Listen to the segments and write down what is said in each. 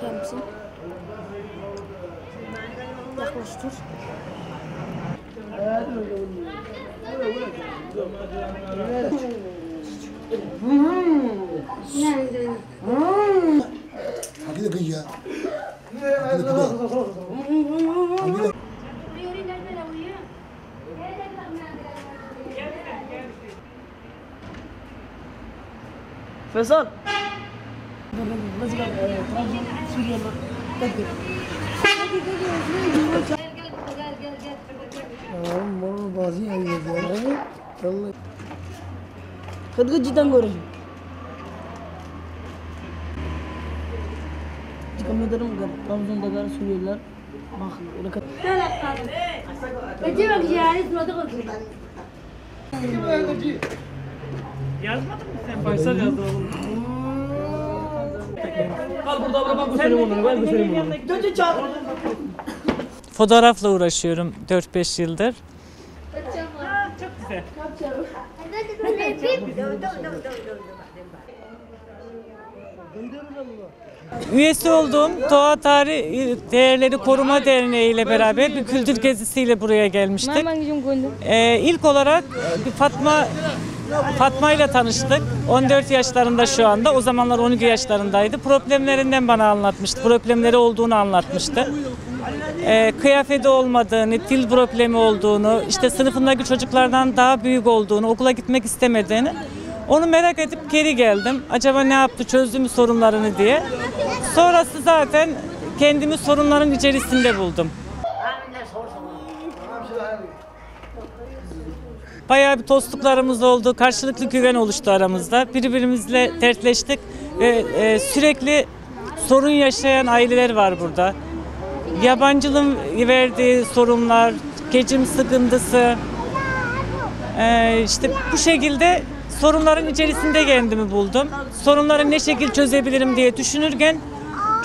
Kendisi. Yaklaştır. Hadi de kıy ya. Hadi de mesela e, Trabzon Suriyeliler tedbir. Hadi gel gel gel gel gel. Tamam bana bazı yayınlar. Vallahi. Kıdgı cidden göreceğim. Çıkamadırım gel. Trabzon'da gel Suriyeliler. Bak öyle kat. Ne yaptın? Bence bak yani sırada konuşuyorlar. Yazmadın mı sen? Faysal yazdı oğlum. Kal burada abla ben göstereyim onları. Ben göstereyim onları. Dönce çağır. Fotoğrafla uğraşıyorum 4-5 yıldır. Çok güzel. Üyesi olduğum Doğa Tarih Değerleri Koruma Derneği ile beraber bir kültür gezisiyle buraya gelmiştik. Ee, ilk olarak Fatma Fatma ile tanıştık. 14 yaşlarında şu anda. O zamanlar 12 yaşlarındaydı. Problemlerinden bana anlatmıştı. Problemleri olduğunu anlatmıştı. Ee, kıyafeti olmadığını, dil problemi olduğunu, işte sınıfındaki çocuklardan daha büyük olduğunu, okula gitmek istemediğini. Onu merak edip geri geldim. Acaba ne yaptı, çözdü mü sorunlarını diye. Sonrası zaten kendimi sorunların içerisinde buldum. Bayağı bir dostluklarımız oldu. Karşılıklı güven oluştu aramızda. Birbirimizle dertleştik ve e, sürekli sorun yaşayan aileler var burada. Yabancılığın verdiği sorunlar, geçim sıkıntısı, e, işte bu şekilde sorunların içerisinde kendimi buldum. Sorunları ne şekilde çözebilirim diye düşünürken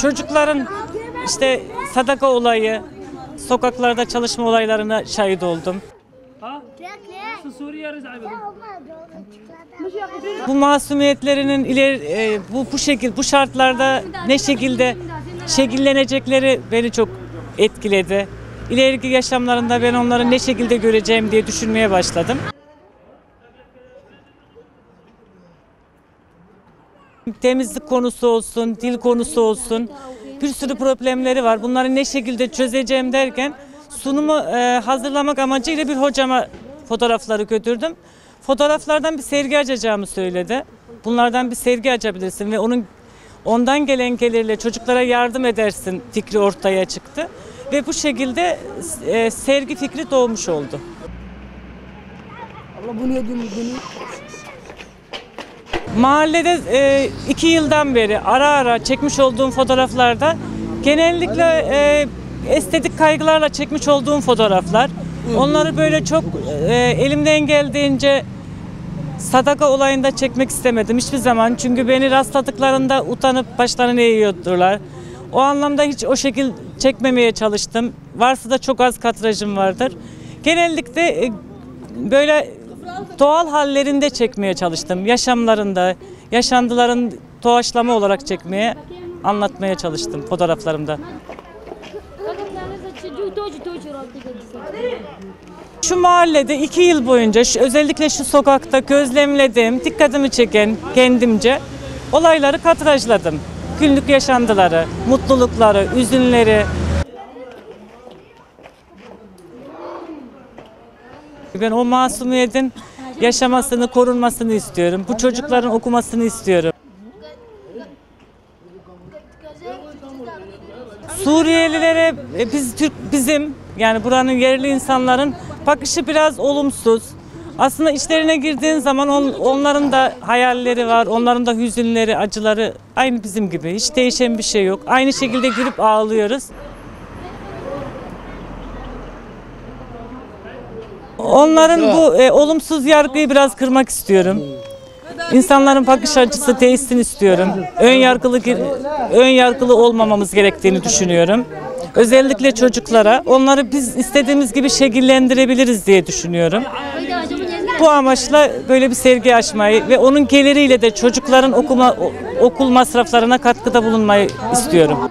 çocukların işte sadaka olayı, sokaklarda çalışma olaylarına şahit oldum. Bu masumiyetlerinin ileri e, bu bu şekil bu şartlarda ne şekilde şekillenecekleri beni çok etkiledi. İleriki yaşamlarında ben onları ne şekilde göreceğim diye düşünmeye başladım. Temizlik konusu olsun, dil konusu olsun bir sürü problemleri var. Bunları ne şekilde çözeceğim derken sunumu e, hazırlamak amacıyla bir hocama fotoğrafları götürdüm. Fotoğraflardan bir sergi açacağımı söyledi. Bunlardan bir sergi açabilirsin ve onun ondan gelen gelirle çocuklara yardım edersin fikri ortaya çıktı. Ve bu şekilde e, sergi fikri doğmuş oldu. Allah bunu bunu. Mahallede e, iki yıldan beri ara ara çekmiş olduğum fotoğraflarda genellikle e, estetik kaygılarla çekmiş olduğum fotoğraflar. Onları böyle çok e, elimden geldiğince sadaka olayında çekmek istemedim hiçbir zaman. Çünkü beni rastladıklarında utanıp başlarını eğiyordular. O anlamda hiç o şekil çekmemeye çalıştım. Varsa da çok az katrajım vardır. Genellikle e, böyle doğal hallerinde çekmeye çalıştım. Yaşamlarında, yaşantıların doğaçlama olarak çekmeye, anlatmaya çalıştım fotoğraflarımda. Şu mahallede iki yıl boyunca özellikle şu sokakta gözlemlediğim, dikkatimi çeken kendimce olayları katrajladım. Günlük yaşantıları, mutlulukları, üzünleri. Ben o masumiyetin yaşamasını, korunmasını istiyorum. Bu çocukların okumasını istiyorum. Suriyelilere e, biz Türk bizim yani buranın yerli insanların bakışı biraz olumsuz. Aslında içlerine girdiğin zaman on- onların da hayalleri var, onların da hüzünleri, acıları aynı bizim gibi. Hiç değişen bir şey yok. Aynı şekilde gülüp ağlıyoruz. Onların bu e, olumsuz yargıyı biraz kırmak istiyorum. İnsanların bakış açısı değişsin istiyorum. Ön yargılı ön yargılı olmamamız gerektiğini düşünüyorum. Özellikle çocuklara onları biz istediğimiz gibi şekillendirebiliriz diye düşünüyorum. Bu amaçla böyle bir sergi açmayı ve onun geliriyle de çocukların okuma, okul masraflarına katkıda bulunmayı istiyorum.